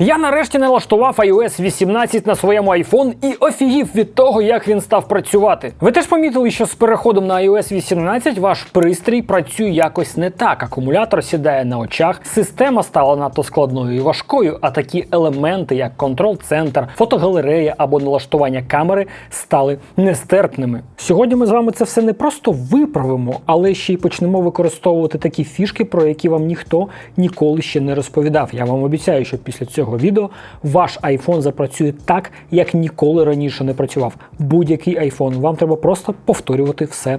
Я нарешті налаштував iOS 18 на своєму iPhone і офігів від того, як він став працювати. Ви теж помітили, що з переходом на iOS 18 ваш пристрій працює якось не так. Акумулятор сідає на очах, система стала надто складною і важкою, а такі елементи, як контрол-центр, фотогалерея або налаштування камери, стали нестерпними. Сьогодні ми з вами це все не просто виправимо, але ще й почнемо використовувати такі фішки, про які вам ніхто ніколи ще не розповідав. Я вам обіцяю, що після цього відео ваш iPhone запрацює так, як ніколи раніше не працював. Будь-який iPhone. Вам треба просто повторювати все.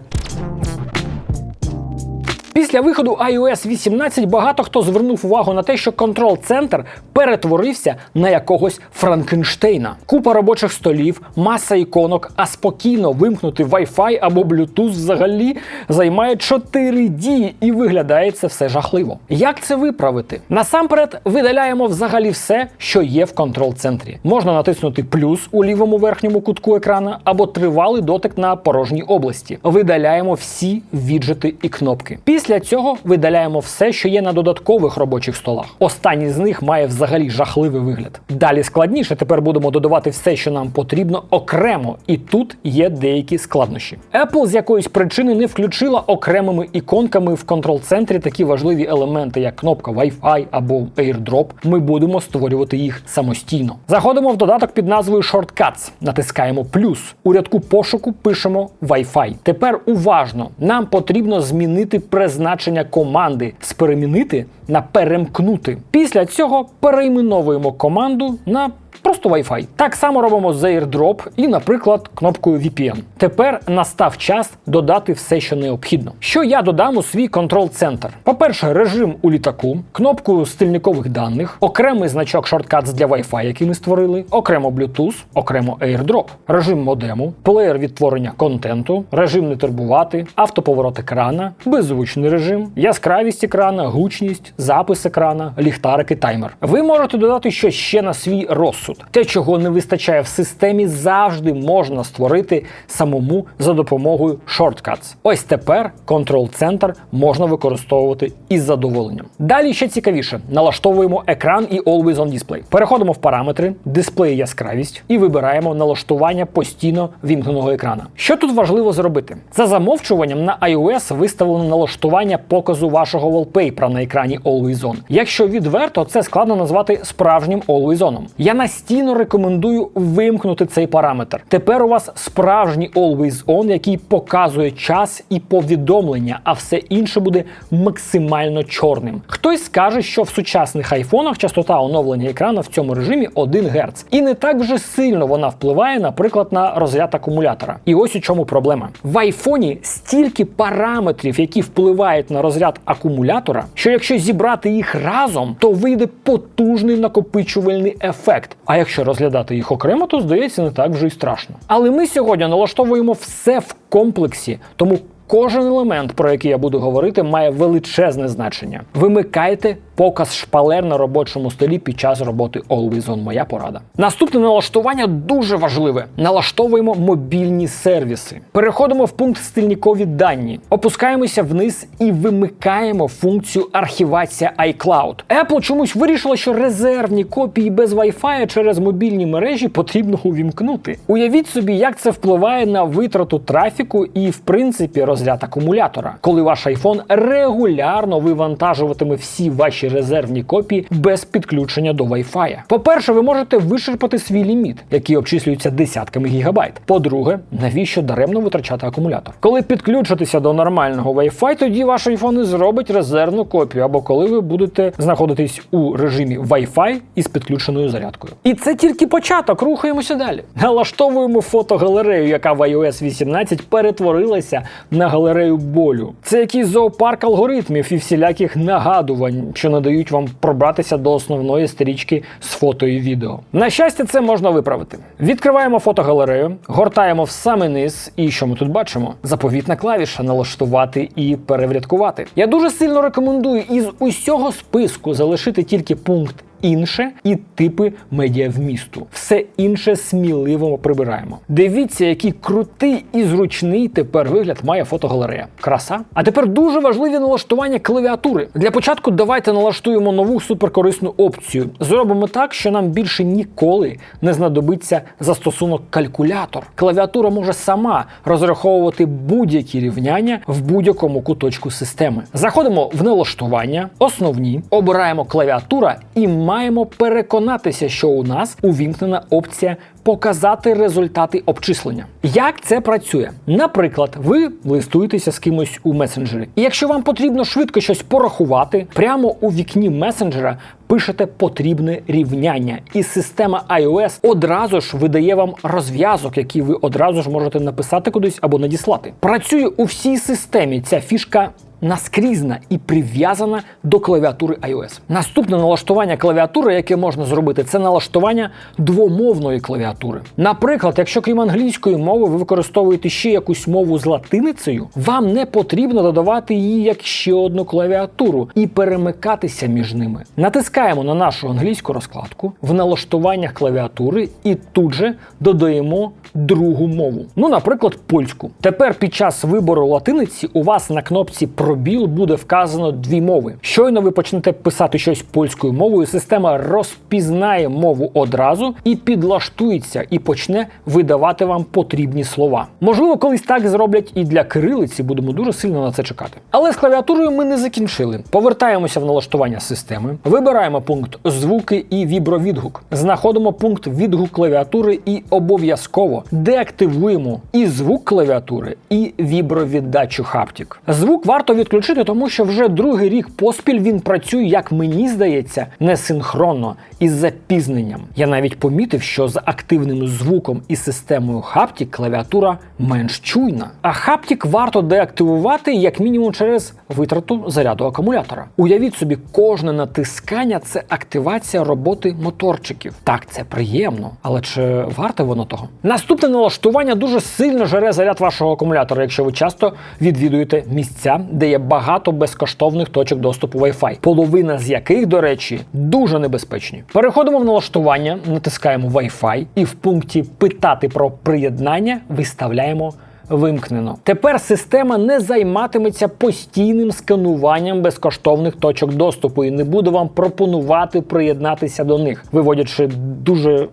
Після виходу iOS 18 багато хто звернув увагу на те, що контрол-центр перетворився на якогось Франкенштейна. Купа робочих столів, маса іконок, а спокійно вимкнути Wi-Fi або Bluetooth взагалі займає 4 дії і виглядає це все жахливо. Як це виправити? Насамперед видаляємо взагалі все, що є в контрол-центрі. Можна натиснути плюс у лівому верхньому кутку екрана або тривалий дотик на порожній області. Видаляємо всі віджити і кнопки. Після цього видаляємо все, що є на додаткових робочих столах. Останній з них має взагалі жахливий вигляд. Далі складніше. Тепер будемо додавати все, що нам потрібно окремо, і тут є деякі складнощі. Apple з якоїсь причини не включила окремими іконками в контрол-центрі такі важливі елементи, як кнопка Wi-Fi або AirDrop. Ми будемо створювати їх самостійно. Заходимо в додаток під назвою Shortcuts, натискаємо плюс. У рядку пошуку пишемо Wi-Fi. Тепер уважно, нам потрібно змінити призначення команди з перемінити на перемкнути. Після цього перейменовуємо команду на Просто Wi-Fi. Так само робимо з AirDrop і, наприклад, кнопкою VPN. Тепер настав час додати все, що необхідно. Що я додам у свій контрол-центр? По-перше, режим у літаку, кнопку стильникових даних, окремий значок Shortcuts для Wi-Fi, який ми створили, окремо Bluetooth, окремо AirDrop, режим модему, плеєр відтворення контенту, режим не турбувати, автоповорот екрана, беззвучний режим, яскравість екрана, гучність, запис екрана, ліхтарики, таймер. Ви можете додати щось ще на свій розсуд. Те, чого не вистачає в системі, завжди можна створити самому за допомогою Shortcuts. Ось тепер контрол-центр можна використовувати із задоволенням. Далі ще цікавіше: налаштовуємо екран і Always on Display. Переходимо в параметри, дисплей яскравість і вибираємо налаштування постійно вімкненого екрана. Що тут важливо зробити? За замовчуванням на iOS виставлено налаштування показу вашого wallpaper на екрані Always On. Якщо відверто, це складно назвати справжнім Always On. Я настійно рекомендую вимкнути цей параметр. Тепер у вас справжній Always On, який показує час і повідомлення, а все інше буде максимально чорним. Хтось скаже, що в сучасних айфонах частота оновлення екрану в цьому режимі 1 Гц. І не так вже сильно вона впливає, наприклад, на розряд акумулятора. І ось у чому проблема. В айфоні стільки параметрів, які впливають на розряд акумулятора, що якщо зібрати їх разом, то вийде потужний накопичувальний ефект. А якщо розглядати їх окремо, то здається не так вже й страшно. Але ми сьогодні налаштовуємо все в комплексі, тому кожен елемент, про який я буду говорити, має величезне значення. Вимикайте показ шпалер на робочому столі під час роботи Always On. Моя порада. Наступне налаштування дуже важливе. Налаштовуємо мобільні сервіси. Переходимо в пункт стильникові дані, опускаємося вниз і вимикаємо функцію архівація iCloud. Apple чомусь вирішила, що резервні копії без Wi-Fi через мобільні мережі потрібно увімкнути. Уявіть собі, як це впливає на витрату трафіку і, в принципі, розряд акумулятора, коли ваш iPhone регулярно вивантажуватиме всі ваші резервні копії без підключення до Wi-Fi. По-перше, ви можете вичерпати свій ліміт, який обчислюється десятками гігабайт. По-друге, навіщо даремно витрачати акумулятор? Коли підключитися до нормального Wi-Fi, тоді ваш iPhone зробить резервну копію, або коли ви будете знаходитись у режимі Wi-Fi із підключеною зарядкою. І це тільки початок. Рухаємося далі. Налаштовуємо фотогалерею, яка в iOS 18 перетворилася на галерею болю. Це якийсь зоопарк алгоритмів і всіляких нагадувань, що надають вам пробратися до основної стрічки з фото і відео. На щастя, це можна виправити. Відкриваємо фотогалерею, гортаємо в самий низ, і що ми тут бачимо? Заповітна клавіша налаштувати і переврядкувати. Я дуже сильно рекомендую із усього списку залишити тільки пункт інше і типи медіавмісту. Все інше сміливо прибираємо. Дивіться, який крутий і зручний тепер вигляд має фотогалерея. Краса. А тепер дуже важливі налаштування клавіатури. Для початку давайте налаштуємо нову суперкорисну опцію. Зробимо так, що нам більше ніколи не знадобиться застосунок калькулятор. Клавіатура може сама розраховувати будь-які рівняння в будь-якому куточку системи. Заходимо в налаштування, основні, обираємо клавіатура і маємо переконатися, що у нас увімкнена опція показати результати обчислення. Як це працює? Наприклад, ви листуєтеся з кимось у месенджері, і якщо вам потрібно швидко щось порахувати, прямо у вікні месенджера пишете потрібне рівняння, і система iOS одразу ж видає вам розв'язок, який ви одразу ж можете написати кудись або надіслати. Працює у всій системі ця фішка наскрізна і прив'язана до клавіатури iOS. Наступне налаштування клавіатури, яке можна зробити, це налаштування двомовної клавіатури. Наприклад, якщо крім англійської мови ви використовуєте ще якусь мову з латиницею, вам не потрібно додавати її як ще одну клавіатуру і перемикатися між ними. Натискаємо на нашу англійську розкладку в налаштуваннях клавіатури і тут же додаємо другу мову. Ну, наприклад, польську. Тепер під час вибору латиниці у вас на кнопці пробіл буде вказано дві мови. Щойно ви почнете писати щось польською мовою, система розпізнає мову одразу і підлаштується, і почне видавати вам потрібні слова. Можливо, колись так зроблять і для кирилиці, будемо дуже сильно на це чекати. Але з клавіатурою ми не закінчили. Повертаємося в налаштування системи, вибираємо пункт звуки і вібровідгук. Знаходимо пункт відгук клавіатури і обов'язково деактивуємо і звук клавіатури, і вібровіддачу хаптік. Звук варто відключити, тому що вже другий рік поспіль він працює, як мені здається, несинхронно із запізненням. Я навіть помітив, що з активним звуком і системою хаптік клавіатура менш чуйна. А хаптік варто деактивувати як мінімум через витрату заряду акумулятора. Уявіть собі, кожне натискання це активація роботи моторчиків. Так, це приємно, але чи варте воно того? Наступне налаштування дуже сильно жере заряд вашого акумулятора, якщо ви часто відвідуєте місця, де є багато безкоштовних точок доступу Wi-Fi, половина з яких, до речі, дуже небезпечні. Переходимо в налаштування, натискаємо Wi-Fi і в пункті Питати про приєднання виставляємо. Вимкнено. Тепер система не займатиметься постійним скануванням безкоштовних точок доступу і не буде вам пропонувати приєднатися до них, виводячи дуже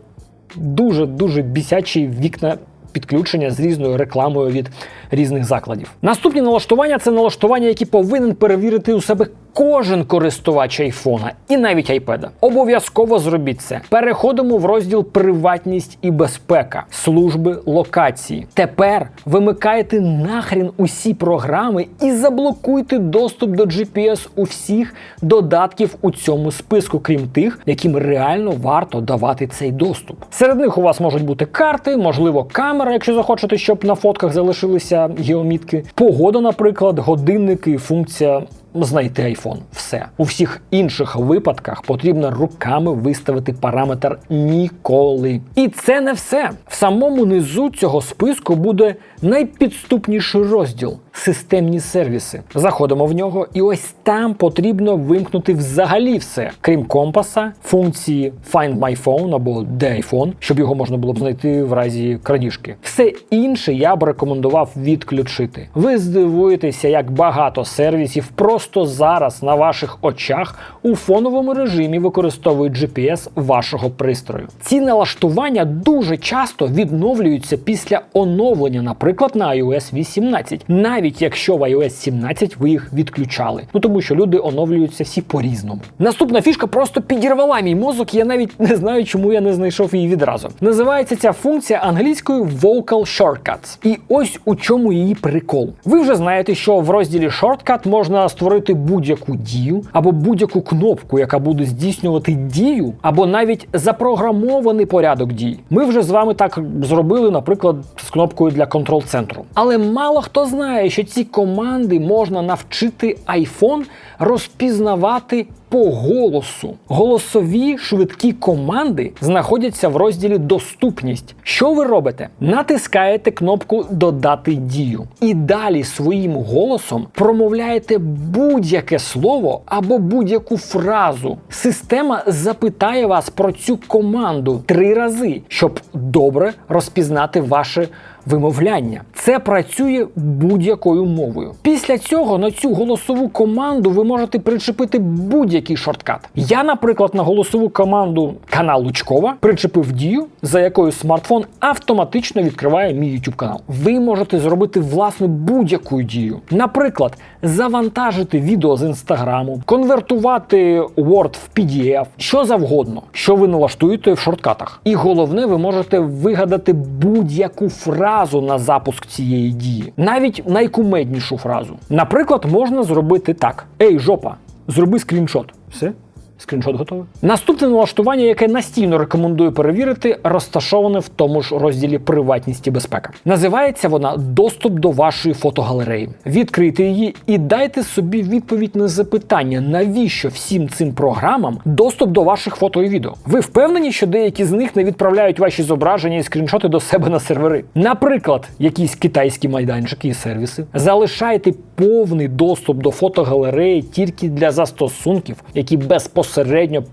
дуже дуже бісячі вікна підключення з різною рекламою від різних закладів. Наступні налаштування це налаштування, які повинен перевірити у себе кожен користувач айфона і навіть айпеда. Обов'язково зробіть це. Переходимо в розділ Приватність і безпека, служби локації. Тепер вимикайте нахрін усі програми і заблокуйте доступ до GPS у всіх додатків у цьому списку, крім тих, яким реально варто давати цей доступ. Серед них у вас можуть бути карти, можливо, камера, якщо захочете, щоб на фотках залишилися геомітки, погода, наприклад, годинники, функція знайти iPhone. Все. У всіх інших випадках потрібно руками виставити параметр ніколи. І це не все. В самому низу цього списку буде найпідступніший розділ системні сервіси. Заходимо в нього, і ось там потрібно вимкнути взагалі все, крім компаса, функції Find My Phone або The iPhone, щоб його можна було б знайти в разі крадіжки. Все інше я б рекомендував відключити. Ви здивуєтеся, як багато сервісів просто зараз на ваших очах у фоновому режимі використовують GPS вашого пристрою. Ці налаштування дуже часто відновлюються після оновлення, наприклад, на iOS 18, навіть якщо в iOS 17 ви їх відключали. Ну тому що люди оновлюються всі по-різному. Наступна фішка просто підірвала мій мозок, я навіть не знаю, чому я не знайшов її відразу. Називається ця функція англійською Vocal Shortcuts. І ось у чому її прикол. Ви вже знаєте, що в розділі Shortcut можна створити будь-яку дію або будь-яку кнопку, яка буде здійснювати дію, або навіть запрограмований порядок дій. Ми вже з вами так зробили, наприклад, з кнопкою для контрол-центру. Але мало хто знає, що ці команди можна навчити iPhone розпізнавати по голосу. Голосові швидкі команди знаходяться в розділі Доступність. Що ви робите? Натискаєте кнопку Додати дію і далі своїм голосом промовляєте будь-яке слово або будь-яку фразу. Система запитає вас про цю команду три рази, щоб добре розпізнати ваше вимовляння. Це працює будь-якою мовою. Після цього на цю голосову команду ви можете причепити будь-який шорткат. Я, наприклад, на голосову команду канал Лучкова причепив дію, за якою смартфон автоматично відкриває мій YouTube канал. Ви можете зробити власне будь-яку дію. Наприклад, завантажити відео з інстаграму, конвертувати Word в PDF, що завгодно, що ви налаштуєте в шорткатах. І головне, ви можете вигадати будь-яку фразу на запуск цієї дії, навіть найкумеднішу фразу. Наприклад, можна зробити так: Ей, жопа, зроби скріншот. Все. Скріншот готовий. Наступне налаштування, яке настійно рекомендую перевірити, розташоване в тому ж розділі приватність і безпека. Називається вона Доступ до вашої фотогалереї. Відкрийте її і дайте собі відповідь на запитання, навіщо всім цим програмам доступ до ваших фото і відео. Ви впевнені, що деякі з них не відправляють ваші зображення і скріншоти до себе на сервери? Наприклад, якісь китайські майданчики і сервіси. Залишайте повний доступ до фотогалереї тільки для застосунків, які безпосередньо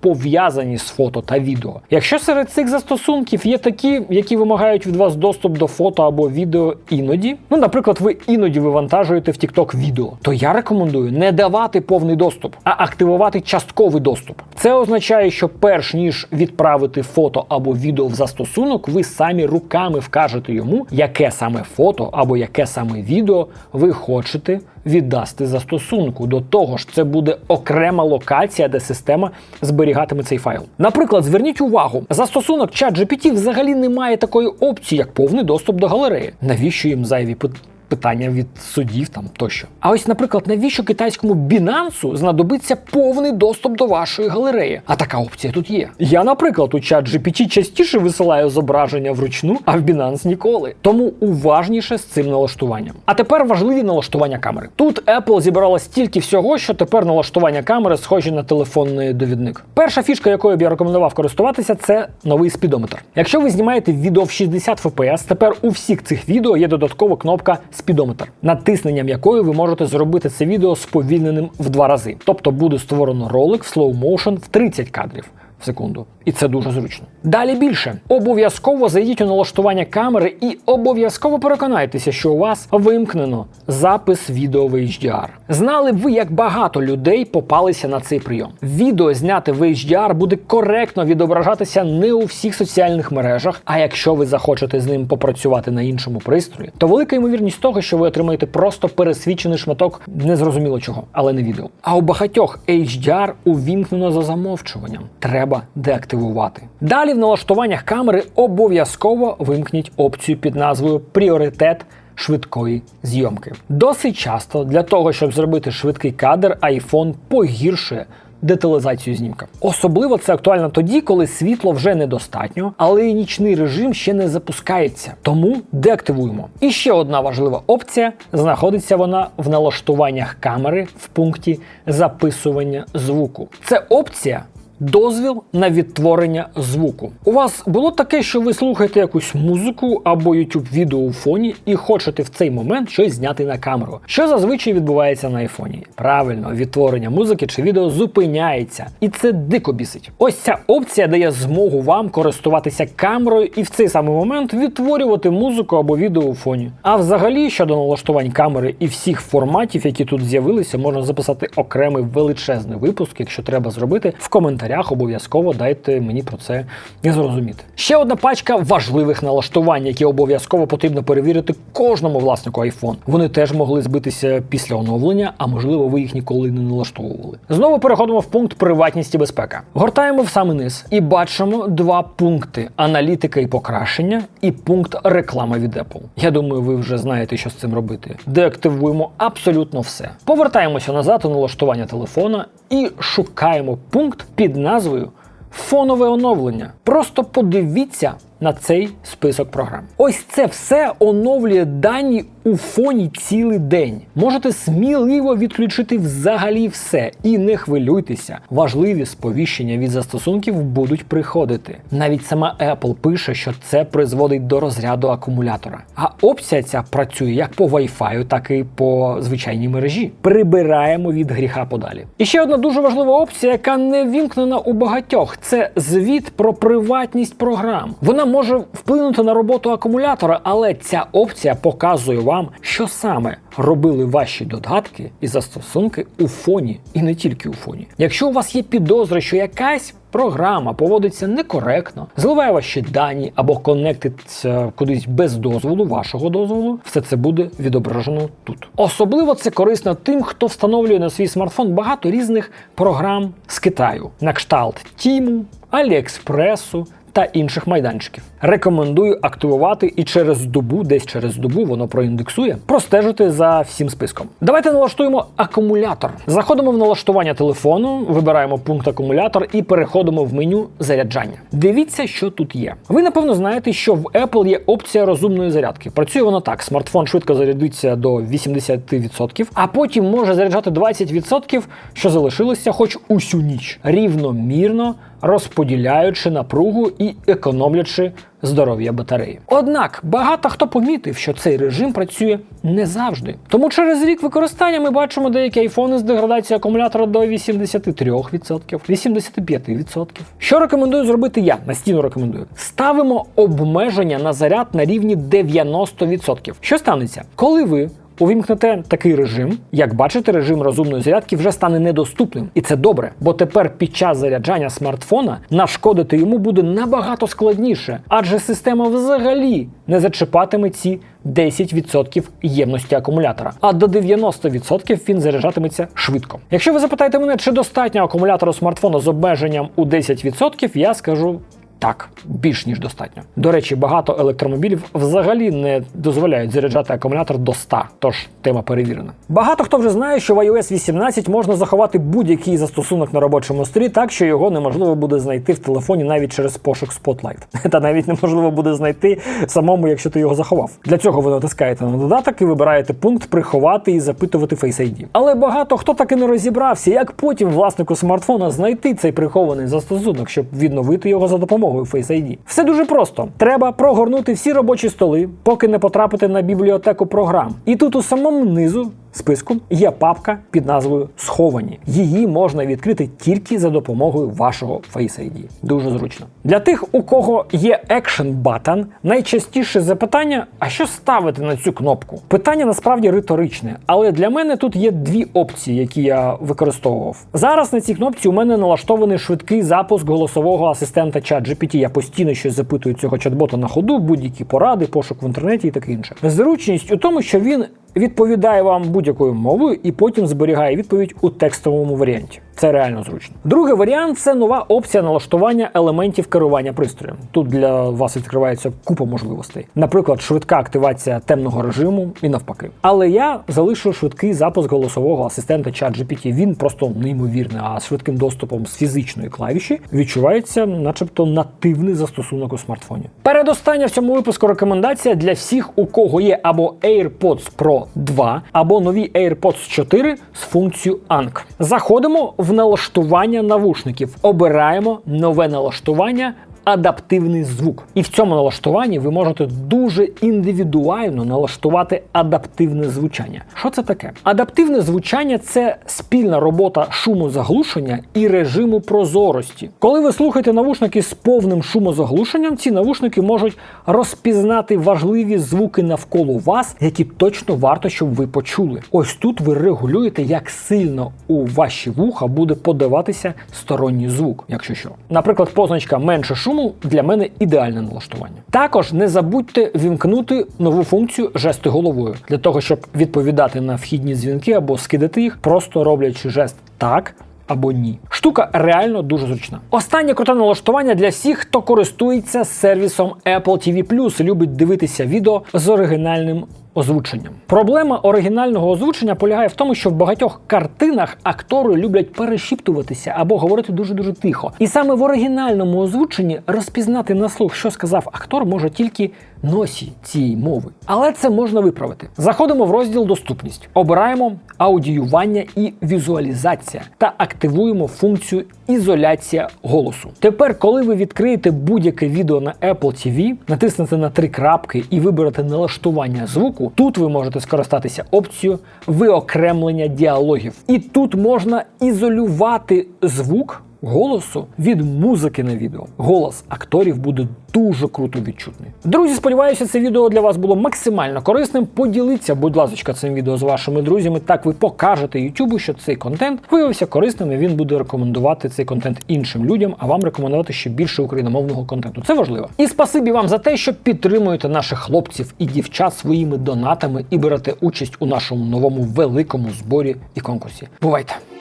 пов'язані з фото та відео. Якщо серед цих застосунків є такі, які вимагають від вас доступ до фото або відео іноді, ну, наприклад, ви іноді вивантажуєте в TikTok відео, то я рекомендую не давати повний доступ, а активувати частковий доступ. Це означає, що перш ніж відправити фото або відео в застосунок, ви самі руками вкажете йому, яке саме фото або яке саме відео ви хочете віддасти застосунку. До того ж, це буде окрема локація, де система зберігатиме цей файл. Наприклад, зверніть увагу, застосунок ChatGPT взагалі не має такої опції, як повний доступ до галереї. Навіщо їм зайві пит- питання від судів там тощо. А ось, наприклад, навіщо китайському Binance знадобиться повний доступ до вашої галереї? А така опція тут є. Я, наприклад, у чат GPT частіше висилаю зображення вручну, а в Binance ніколи. Тому уважніше з цим налаштуванням. А тепер важливі налаштування камери. Тут Apple зібрала стільки всього, що тепер налаштування камери схожі на телефонний довідник. Перша фішка, якою б я рекомендував користуватися, це новий спідометр. Якщо ви знімаєте відео в 60 FPS, тепер у всіх цих відео є додаткова кнопка спідометр, натисненням якої ви можете зробити це відео сповільненим в два рази. Тобто буде створено ролик в motion в 30 кадрів секунду. І це дуже зручно. Далі більше. Обов'язково зайдіть у налаштування камери і обов'язково переконайтеся, що у вас вимкнено запис відео в HDR. Знали ви, як багато людей попалися на цей прийом. Відео зняте в HDR буде коректно відображатися не у всіх соціальних мережах. А якщо ви захочете з ним попрацювати на іншому пристрої, то велика ймовірність того, що ви отримаєте просто пересвідчений шматок незрозуміло чого, але не відео. А у багатьох HDR увімкнено за замовчуванням. Треба деактивувати. Далі в налаштуваннях камери обов'язково вимкніть опцію під назвою Пріоритет швидкої зйомки. Досить часто для того, щоб зробити швидкий кадр, iPhone погіршує деталізацію знімка. Особливо це актуально тоді, коли світло вже недостатньо, але і нічний режим ще не запускається. Тому деактивуємо. І ще одна важлива опція знаходиться вона в налаштуваннях камери в пункті записування звуку. Це опція. Дозвіл на відтворення звуку. У вас було таке, що ви слухаєте якусь музику або YouTube відео у фоні і хочете в цей момент щось зняти на камеру. Що зазвичай відбувається на айфоні? Правильно, відтворення музики чи відео зупиняється, і це дико бісить. Ось ця опція дає змогу вам користуватися камерою і в цей самий момент відтворювати музику або відео у фоні. А взагалі щодо налаштувань камери і всіх форматів, які тут з'явилися, можна записати окремий величезний випуск, якщо треба зробити в коментарях. Обов'язково дайте мені про це не зрозуміти. Ще одна пачка важливих налаштувань, які обов'язково потрібно перевірити кожному власнику iPhone. Вони теж могли збитися після оновлення, а можливо, ви їх ніколи не налаштовували. Знову переходимо в пункт приватність і безпека. Гортаємо в самий низ і бачимо два пункти: аналітика і покращення, і пункт реклама від Apple. Я думаю, ви вже знаєте, що з цим робити. Деактивуємо абсолютно все. Повертаємося назад у налаштування телефона і шукаємо пункт під назвою Фонове оновлення. Просто подивіться на цей список програм. Ось це все оновлює дані у фоні цілий день. Можете сміливо відключити взагалі все і не хвилюйтеся. Важливі сповіщення від застосунків будуть приходити. Навіть сама Apple пише, що це призводить до розряду акумулятора. А опція ця працює як по Wi-Fi, так і по звичайній мережі. Прибираємо від гріха подалі. І ще одна дуже важлива опція, яка не вімкнена у багатьох, це звіт про приватність програм. Вона може вплинути на роботу акумулятора, але ця опція показує вам, що саме робили ваші додатки і застосунки у фоні, і не тільки у фоні. Якщо у вас є підозри, що якась програма поводиться некоректно, зливає ваші дані або конектиться кудись без дозволу, вашого дозволу, все це буде відображено тут. Особливо це корисно тим, хто встановлює на свій смартфон багато різних програм з Китаю, на кшталт Тіму, Аліекспресу. Та інших майданчиків рекомендую активувати і через добу, десь через добу воно проіндексує, простежити за всім списком. Давайте налаштуємо акумулятор. Заходимо в налаштування телефону, вибираємо пункт акумулятор і переходимо в меню заряджання. Дивіться, що тут є. Ви напевно знаєте, що в Apple є опція розумної зарядки. Працює воно так: смартфон швидко зарядиться до 80%, а потім може заряджати 20%, що залишилося хоч усю ніч, рівномірно розподіляючи напругу і економлячи здоров'я батареї. Однак багато хто помітив, що цей режим працює не завжди. Тому через рік використання ми бачимо деякі айфони з деградацією акумулятора до 83%, 85%. Що рекомендую зробити я? Настійно рекомендую. Ставимо обмеження на заряд на рівні 90%. Що станеться, коли ви Увімкнете такий режим, як бачите, режим розумної зарядки вже стане недоступним, і це добре, бо тепер під час заряджання смартфона нашкодити йому буде набагато складніше, адже система взагалі не зачіпатиме ці 10% ємності акумулятора, а до 90% він заряджатиметься швидко. Якщо ви запитаєте мене, чи достатньо акумулятора смартфона з обмеженням у 10%, я скажу так, більш ніж достатньо. До речі, багато електромобілів взагалі не дозволяють заряджати акумулятор до 100, тож тема перевірена. Багато хто вже знає, що в iOS 18 можна заховати будь-який застосунок на робочому столі так, що його неможливо буде знайти в телефоні навіть через пошук Spotlight. Та навіть неможливо буде знайти самому, якщо ти його заховав. Для цього ви натискаєте на додаток і вибираєте пункт приховати і запитувати Face ID. Але багато хто таки не розібрався, як потім власнику смартфона знайти цей прихований застосунок, щоб відновити його за допомогою Face ID. Все дуже просто. Треба прогорнути всі робочі столи, поки не потрапити на бібліотеку програм. І тут у самому низу списку є папка під назвою Сховані. Її можна відкрити тільки за допомогою вашого Face ID. Дуже зручно. Для тих, у кого є Action Button, найчастіше запитання: а що ставити на цю кнопку? Питання насправді риторичне, але для мене тут є дві опції, які я використовував. Зараз на цій кнопці у мене налаштований швидкий запуск голосового асистента ChatGPT. Я постійно щось запитую цього чат-бота на ходу, будь-які поради, пошук в інтернеті і таке інше. Зручність у тому, що він відповідає вам будь-якою мовою і потім зберігає відповідь у текстовому варіанті. Це реально зручно. Другий варіант це нова опція налаштування елементів керування пристроєм. Тут для вас відкривається купа можливостей. Наприклад, швидка активація темного режиму і навпаки. Але я залишу швидкий запуск голосового асистента ChatGPT. Він просто неймовірний, а з швидким доступом з фізичної клавіші відчувається, начебто, нативний застосунок у смартфоні. Передостання в цьому випуску рекомендація для всіх, у кого є або AirPods Pro 2, або нові AirPods 4 з функцією ANC. Заходимо в налаштування навушників, обираємо нове налаштування. Адаптивний звук, і в цьому налаштуванні ви можете дуже індивідуально налаштувати адаптивне звучання. Що це таке? Адаптивне звучання це спільна робота шумозаглушення і режиму прозорості. Коли ви слухаєте навушники з повним шумозаглушенням, ці навушники можуть розпізнати важливі звуки навколо вас, які точно варто, щоб ви почули. Ось тут ви регулюєте, як сильно у ваші вуха буде подаватися сторонній звук, якщо що. Наприклад, позначка менше шуму для мене ідеальне налаштування. Також не забудьте вімкнути нову функцію жести головою для того, щоб відповідати на вхідні дзвінки або скидати їх, просто роблячи жест так. Або ні. Штука реально дуже зручна. Останнє круте налаштування для всіх, хто користується сервісом Apple TV+, і любить дивитися відео з оригінальним озвученням. Проблема оригінального озвучення полягає в тому, що в багатьох картинах актори люблять перешіптуватися або говорити дуже дуже тихо. І саме в оригінальному озвученні розпізнати на слух, що сказав актор, може тільки носій цієї мови. Але це можна виправити. Заходимо в розділ Доступність, обираємо аудіювання і візуалізація та активуємо функцію ізоляція голосу. Тепер, коли ви відкриєте будь-яке відео на Apple TV, натиснете на три крапки і виберете налаштування звуку, тут ви можете скористатися опцією виокремлення діалогів. І тут можна ізолювати звук голосу від музики на відео. Голос акторів буде дуже круто відчутний. Друзі, сподіваюся, це відео для вас було максимально корисним. Поділіться, будь ласка, цим відео з вашими друзями. Так ви покажете Ютубу, що цей контент виявився корисним, і він буде рекомендувати цей контент іншим людям, а вам рекомендувати ще більше україномовного контенту. Це важливо. І спасибі вам за те, що підтримуєте наших хлопців і дівчат своїми донатами і берете участь у нашому новому великому зборі і конкурсі. Бувайте!